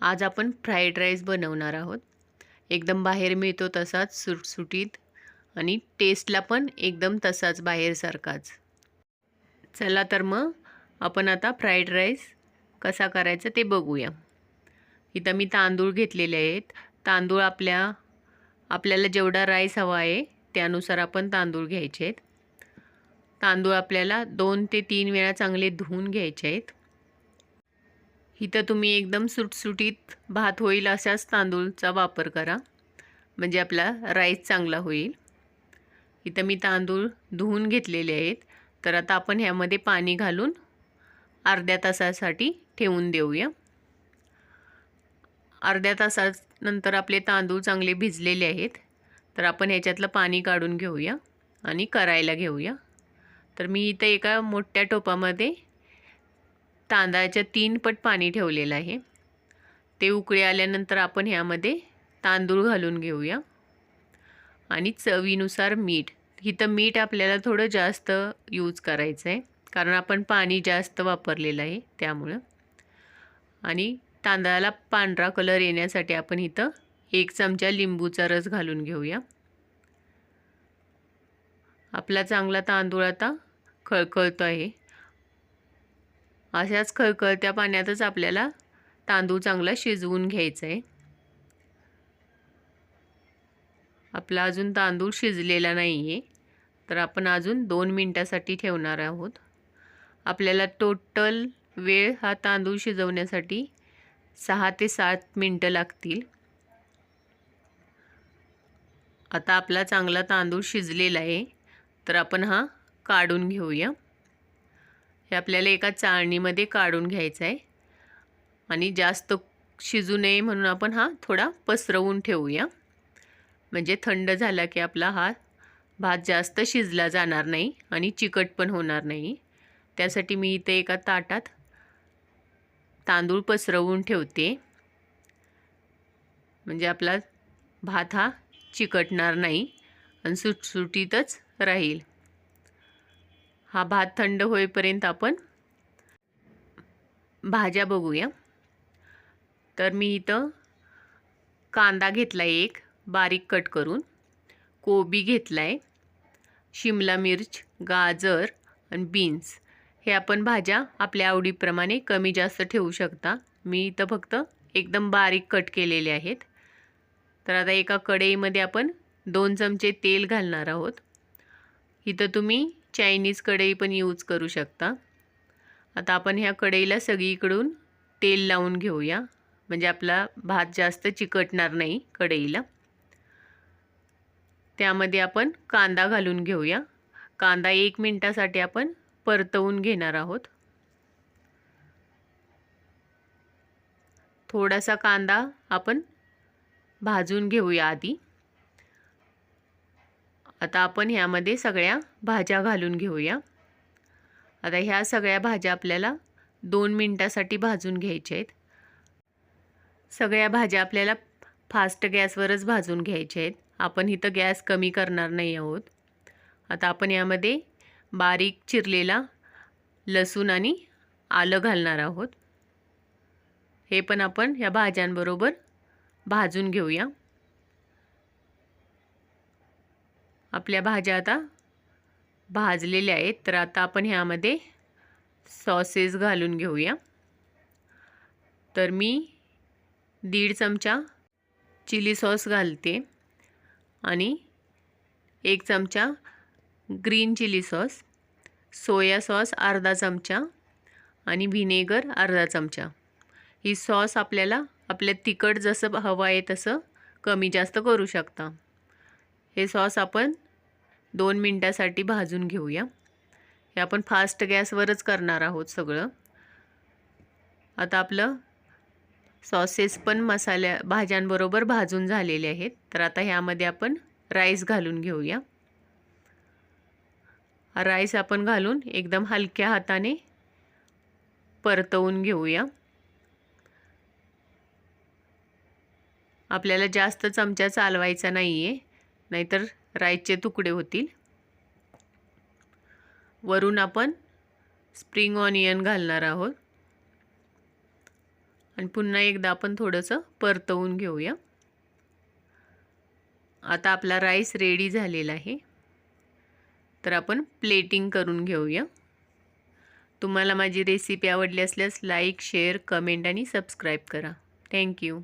आज आपण fried rice बनवणार आहोत. एकदम बाहेर मिळतो तसाच सुटसुटीत आणि टेस्टला पण एकदम तसाच बाहेरसारखाच. चला तर मग आपण आता फ्राईड राईस कसा करायचा ते बघूया. इथं मी तांदूळ घेतलेले आहेत. तांदूळ आपल्या आपल्याला जेवढा राईस हवा आहे त्यानुसार आपण तांदूळ घ्यायचे आहेत. तांदूळ आपल्याला दोन ते तीन वेळा चांगले धुवून घ्यायचे आहेत. इथं तुम्ही एकदम सुटसुटीत भात होईल अशाच तांदूळचा वापर करा. म्हणजे आपला राईस चांगला होईल. इथं मी तांदूळ धुवून घेतलेले आहेत. तर आता आपण ह्यामध्ये पाणी घालून अर्ध्या तासासाठी ठेवून देऊया. अर्ध्या तासानंतर आपले तांदूळ चांगले भिजलेले आहेत. तर आपण ह्याच्यातलं पाणी काढून घेऊया आणि करायला घेऊया. तर मी इथं एका मोठ्या टोपामध्ये तांदळाच्या तीन पट पाणी ठेवलेलं आहे. ते उकळे आल्यानंतर आपण ह्यामध्ये तांदूळ घालून घेऊया. आणि चवीनुसार मीठ. इथं मीठ आपल्याला थोडं जास्त यूज करायचं आहे कारण आपण पाणी जास्त वापरलेलं आहे त्यामुळं. आणि तांदळाला पांढरा कलर येण्यासाठी आपण इथं एक चमचा लिंबूचा रस घालून घेऊया. आपला चांगला तांदूळ आता खळखळतो आहे अशाच खळखळत्या पाण्यातच आपल्याला तांदूळ चांगला शिजवून घ्यायचा आहे आपला अजून तांदूळ शिजलेला नाही आहे तर आपण अजून दोन मिनटासाठी ठेवणार आहोत. आपल्याला टोटल वेळ हा तांदूळ शिजवण्यासाठी सहा ते सात मिनटं लागतील. आता आपला चांगला तांदूळ शिजलेला आहे. तर आपण हा काढून घेऊया. हे आपल्याला एका चाळणीमध्ये काढून घ्यायचं आहे. आणि जास्त शिजू नये म्हणून आपण हा थोडा पसरवून ठेवूया. म्हणजे थंड झाला की आपला हा भात जास्त शिजला जाणार नाही आणि चिकट पण होणार नाही. त्यासाठी मी इथे एका ताटात तांदूळ पसरवून ठेवते. म्हणजे आपला भात हा चिकटणार नाही आणि सुटसुटीतच राहील. हा भात थंड होईपर्यंत आपण भाज्या बघूया. तर मी इथं कांदा घेतला एक बारीक कट करून. कोबी घेतला आहे शिमला मिर्च गाजर आणि बीन्स. हे आपण भाज्या आपल्या आवडीप्रमाणे कमी जास्त ठेवू शकता. मी इथं फक्त एकदम बारीक कट केलेले आहेत. तर आता एका कढईमध्ये आपण दोन चमचे तेल घालणार आहोत. इथं तुम्ही चायनीज कढई पण यूज करू शकता. आता आपण ह्या कढईला सगळीकडून तेल लावून घेऊया. म्हणजे आपला भात जास्त चिकटणार नाही कढईला. त्यामध्ये आपण कांदा घालून घेऊया. कांदा एक मिनटासाठी आपण परतवून घेणार आहोत. थोडासा कांदा आपण भाजून घेऊया आधी. आता आपण ह्यामध्ये सगळ्या भाज्या घालून घेऊया. आता ह्या सगळ्या भाज्या आपल्याला दोन मिनटासाठी भाजून घ्यायच्या आहेत सगळ्या भाज्या आपल्याला फास्ट गॅसवरच भाजून घ्यायच्या आहेत आपण इथं गॅस कमी करणार नाही आहोत. आता आपण यामध्ये बारीक चिरलेला लसूण आणि आलं घालणार आहोत. हे पण आपण ह्या भाज्यांबरोबर भाजून घेऊया. आपल्या भाज्या आता भाजलेल्या आहेत. तर आता आपण ह्यामध्ये सॉसेस घालून घेऊया. तर मी दीड चमचा चिली सॉस घालते आणि एक चमचा green chilli sauce soya sauce अर्धा चमचा आणि व्हिनेगर अर्धा चमचा. ही सॉस आपल्याला आपल्या तिखट जसं हवं आहे तसं कमी जास्त करू शकता. हे सॉस आपण दोन मिनटासाठी भाजून घेऊया. हे आपण फास्ट गॅसवरच करणार आहोत सगळं. आता आपलं सॉसेस पण मसाल्या भाज्यांबरोबर भाजून झालेले आहेत. तर आता ह्यामध्ये आपण राईस घालून घेऊया. राईस आपण घालून एकदम हलक्या हाताने परतवून घेऊया. आपल्याला जास्त चमचा चालवायचा नाही आहे नाहीतर राईसचे तुकडे होतील. वरून आपण स्प्रिंग ऑनियन घालणार आहोत. आणि पुन्हा एकदा आपण थोडंसं परतवून घेऊया. आता आपला राईस रेडी झालेला आहे. तर आपण प्लेटिंग करून घेऊया. तुम्हाला माझी रेसिपी आवडली असल्यास लाईक शेअर कमेंट आणि सबस्क्राईब करा. Thank you